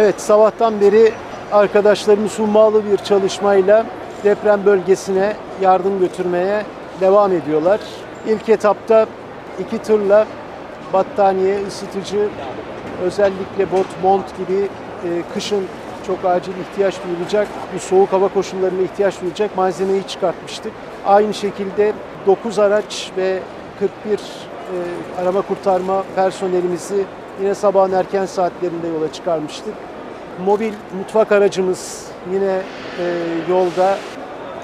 Evet sabahtan beri arkadaşlarımız hummalı bir çalışmayla deprem bölgesine yardım götürmeye devam ediyorlar. İlk etapta iki tırla battaniye, ısıtıcı, özellikle bot, mont gibi e, kışın çok acil ihtiyaç duyulacak, bu soğuk hava koşullarına ihtiyaç duyulacak malzemeyi çıkartmıştık. Aynı şekilde 9 araç ve 41 e, arama kurtarma personelimizi yine sabahın erken saatlerinde yola çıkarmıştık. Mobil mutfak aracımız yine e, yolda.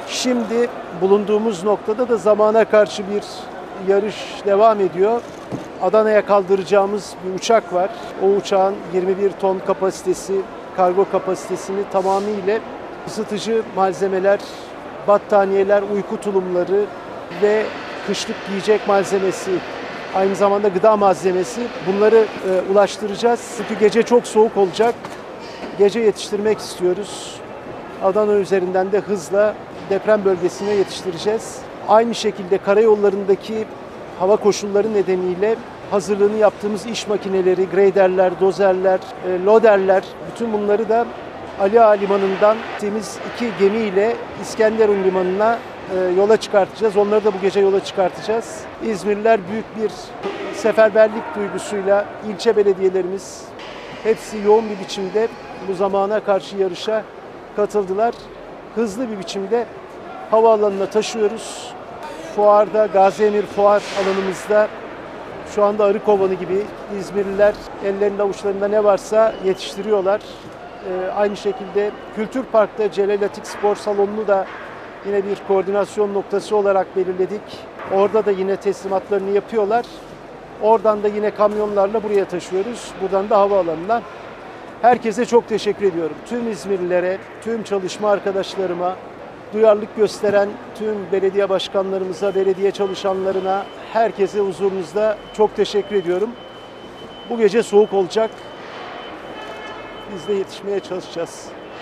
Şimdi bulunduğumuz noktada da zamana karşı bir yarış devam ediyor. Adana'ya kaldıracağımız bir uçak var. O uçağın 21 ton kapasitesi, kargo kapasitesini tamamıyla ısıtıcı malzemeler, battaniyeler, uyku tulumları ve kışlık giyecek malzemesi, aynı zamanda gıda malzemesi bunları e, ulaştıracağız. Çünkü gece çok soğuk olacak. Gece yetiştirmek istiyoruz. Adana üzerinden de hızla deprem bölgesine yetiştireceğiz. Aynı şekilde karayollarındaki hava koşulları nedeniyle hazırlığını yaptığımız iş makineleri, graderler, dozerler, e, loderler bütün bunları da Ali Ağa Limanı'ndan temiz iki gemiyle İskenderun Limanı'na yola çıkartacağız. Onları da bu gece yola çıkartacağız. İzmirliler büyük bir seferberlik duygusuyla ilçe belediyelerimiz hepsi yoğun bir biçimde bu zamana karşı yarışa katıldılar. Hızlı bir biçimde havaalanına taşıyoruz. Fuarda, Gaziemir Fuar alanımızda şu anda arı kovanı gibi İzmirliler ellerinde avuçlarında ne varsa yetiştiriyorlar. Ee, aynı şekilde Kültür Park'ta Celal Atik Spor Salonu'nu da yine bir koordinasyon noktası olarak belirledik. Orada da yine teslimatlarını yapıyorlar. Oradan da yine kamyonlarla buraya taşıyoruz. Buradan da havaalanından. Herkese çok teşekkür ediyorum. Tüm İzmirlilere, tüm çalışma arkadaşlarıma, duyarlılık gösteren tüm belediye başkanlarımıza, belediye çalışanlarına, herkese huzurunuzda çok teşekkür ediyorum. Bu gece soğuk olacak. Biz de yetişmeye çalışacağız.